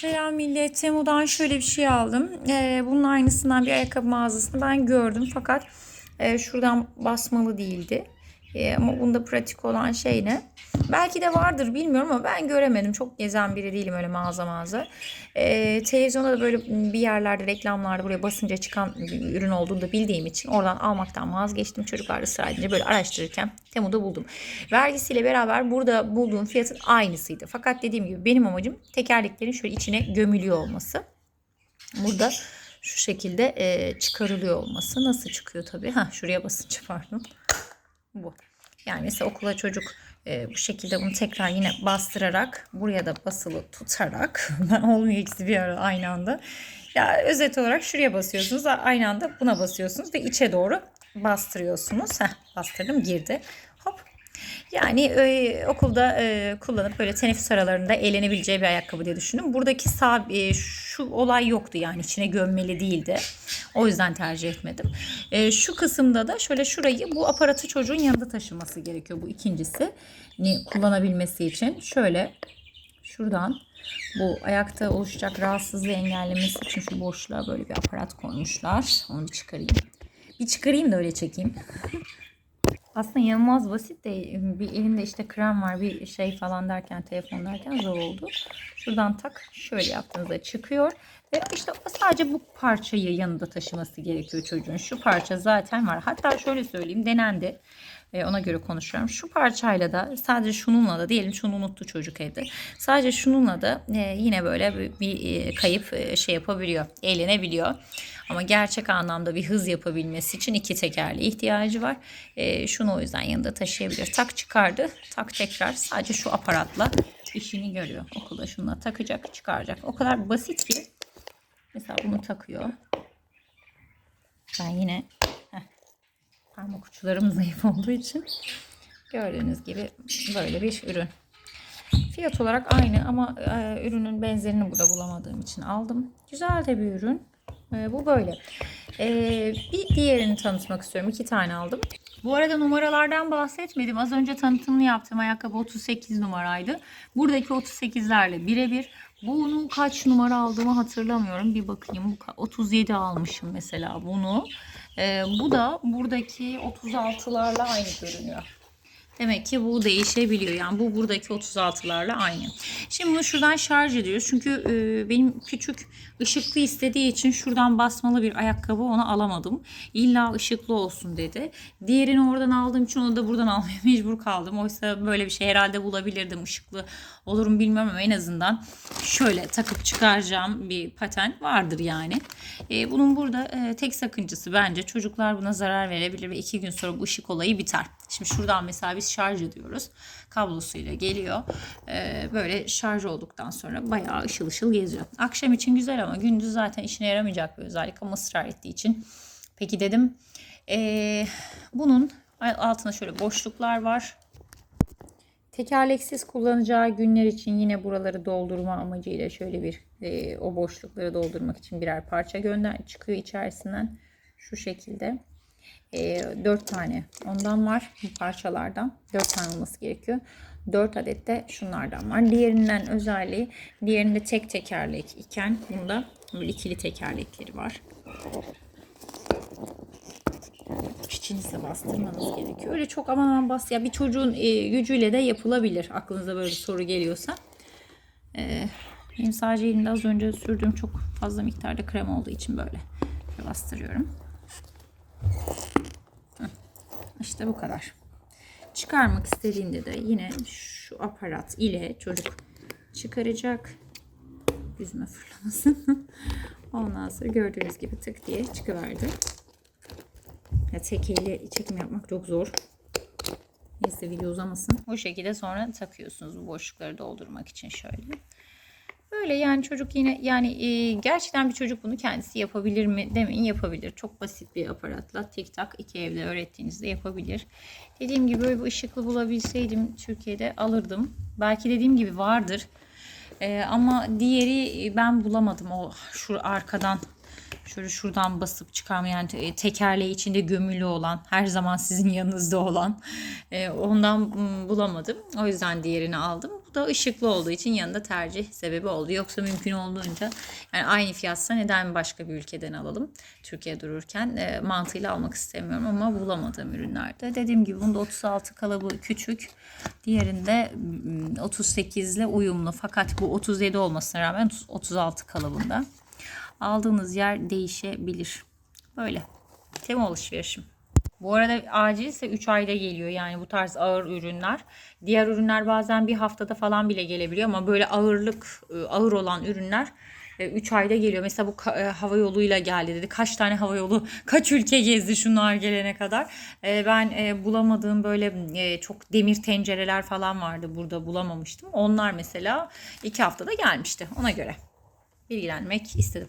Selam millet. Temu'dan şöyle bir şey aldım. Ee, bunun aynısından bir ayakkabı mağazasını ben gördüm. Fakat e, şuradan basmalı değildi. E, ama bunda pratik olan şey ne? Belki de vardır bilmiyorum ama ben göremedim. Çok gezen biri değilim öyle mağaza mağaza. E, televizyonda da böyle bir yerlerde reklamlarda buraya basınca çıkan ürün olduğunu da bildiğim için oradan almaktan vazgeçtim. Çocuklar ısrar edince böyle araştırırken Temu'da buldum. Vergisiyle beraber burada bulduğum fiyatın aynısıydı. Fakat dediğim gibi benim amacım tekerleklerin şöyle içine gömülüyor olması. Burada şu şekilde e, çıkarılıyor olması. Nasıl çıkıyor tabii? Ha şuraya basınca pardon. Bu. Yani mesela okula çocuk e, bu şekilde bunu tekrar yine bastırarak buraya da basılı tutarak ben olmuyor ikisi bir ara aynı anda. Ya özet olarak şuraya basıyorsunuz aynı anda buna basıyorsunuz ve içe doğru bastırıyorsunuz. Heh, bastırdım girdi. Yani e, okulda e, kullanıp böyle teneffüs aralarında eğlenebileceği bir ayakkabı diye düşündüm. Buradaki sağ, e, şu olay yoktu yani içine gömmeli değildi. O yüzden tercih etmedim. E, şu kısımda da şöyle şurayı bu aparatı çocuğun yanında taşıması gerekiyor. Bu ikincisi kullanabilmesi için. Şöyle şuradan bu ayakta oluşacak rahatsızlığı engellemesi için şu boşluğa böyle bir aparat koymuşlar. Onu çıkarayım. Bir çıkarayım da öyle çekeyim. Aslında inanılmaz basit de bir elimde işte krem var bir şey falan derken telefon derken zor oldu. Şuradan tak şöyle yaptığınızda çıkıyor. Ve işte sadece bu parçayı yanında taşıması gerekiyor çocuğun. Şu parça zaten var. Hatta şöyle söyleyeyim denendi. E, ona göre konuşuyorum. Şu parçayla da sadece şununla da diyelim şunu unuttu çocuk evde. Sadece şununla da e, yine böyle bir, e, kayıp e, şey yapabiliyor. Eğlenebiliyor. Ama gerçek anlamda bir hız yapabilmesi için iki tekerli ihtiyacı var. E, şunu o yüzden yanında taşıyabilir. Tak çıkardı. Tak tekrar sadece şu aparatla işini görüyor. Okulda şununla takacak çıkaracak. O kadar basit ki. Mesela bunu takıyor. Ben yine heh, parmak uçlarım zayıf olduğu için gördüğünüz gibi böyle bir ürün. Fiyat olarak aynı ama e, ürünün benzerini burada bulamadığım için aldım. Güzel de bir ürün. E, bu böyle. E, bir diğerini tanıtmak istiyorum. İki tane aldım. Bu arada numaralardan bahsetmedim. Az önce tanıtımını yaptığım ayakkabı 38 numaraydı. Buradaki 38'lerle birebir. Bunu kaç numara aldığımı hatırlamıyorum. Bir bakayım. 37 almışım mesela bunu. E, bu da buradaki 36'larla aynı görünüyor. Demek ki bu değişebiliyor. Yani bu buradaki 36'larla aynı. Şimdi bunu şuradan şarj ediyoruz. Çünkü e, benim küçük ışıklı istediği için şuradan basmalı bir ayakkabı onu alamadım. İlla ışıklı olsun dedi. Diğerini oradan aldığım için onu da buradan almaya mecbur kaldım. Oysa böyle bir şey herhalde bulabilirdim. Işıklı olur mu bilmiyorum ama en azından şöyle takıp çıkaracağım bir paten vardır yani. E, bunun burada e, tek sakıncası bence çocuklar buna zarar verebilir ve iki gün sonra bu ışık olayı biter. Şimdi şuradan mesela biz şarj ediyoruz. Kablosuyla geliyor. Ee, böyle şarj olduktan sonra bayağı ışıl ışıl geziyor. Akşam için güzel ama gündüz zaten işine yaramayacak bir özellik ama ısrar ettiği için. Peki dedim. Ee, bunun altında şöyle boşluklar var. Tekerleksiz kullanacağı günler için yine buraları doldurma amacıyla şöyle bir e, o boşlukları doldurmak için birer parça gönder çıkıyor içerisinden. Şu şekilde. E, 4 tane ondan var bu parçalardan. 4 tane olması gerekiyor. 4 adet de şunlardan var. Diğerinden özelliği diğerinde tek tekerlek iken bunda böyle ikili tekerlekleri var. İçinize bastırmanız gerekiyor. Öyle çok aman aman bas. Ya bir çocuğun e, gücüyle de yapılabilir. Aklınıza böyle bir soru geliyorsa. E, benim sadece elimde az önce sürdüğüm çok fazla miktarda krem olduğu için böyle bastırıyorum. İşte bu kadar. Çıkarmak istediğinde de yine şu aparat ile çocuk çıkaracak. Yüzüme fırlamasın. Ondan sonra gördüğünüz gibi tık diye çıkıverdi. Ya tek elle çekim yapmak çok zor. Neyse video uzamasın. Bu şekilde sonra takıyorsunuz bu boşlukları doldurmak için şöyle. Böyle yani çocuk yine yani e, gerçekten bir çocuk bunu kendisi yapabilir mi demeyin yapabilir. Çok basit bir aparatla tik tak iki evde öğrettiğinizde yapabilir. Dediğim gibi böyle bir ışıklı bulabilseydim Türkiye'de alırdım. Belki dediğim gibi vardır. E, ama diğeri ben bulamadım o şu arkadan Şöyle şuradan basıp çıkarmayan te- tekerleği içinde gömülü olan her zaman sizin yanınızda olan e, ondan bulamadım. O yüzden diğerini aldım. Bu da ışıklı olduğu için yanında tercih sebebi oldu. Yoksa mümkün olduğunca yani aynı fiyatsa neden başka bir ülkeden alalım? Türkiye dururken e, mantığıyla almak istemiyorum ama bulamadığım ürünlerde. Dediğim gibi bunda 36 kalıbı küçük. Diğerinde mm, 38 ile uyumlu. Fakat bu 37 olmasına rağmen 36 kalıbında. Aldığınız yer değişebilir. Böyle. Tema alışverişim. Bu arada acilse 3 ayda geliyor yani bu tarz ağır ürünler. Diğer ürünler bazen bir haftada falan bile gelebiliyor ama böyle ağırlık e, ağır olan ürünler 3 ayda geliyor. Mesela bu e, hava yoluyla geldi dedi. Kaç tane hava yolu, kaç ülke gezdi şunlar gelene kadar. E, Ben e, bulamadığım böyle e, çok demir tencereler falan vardı burada bulamamıştım. Onlar mesela 2 haftada gelmişti ona göre bilgilenmek istedim.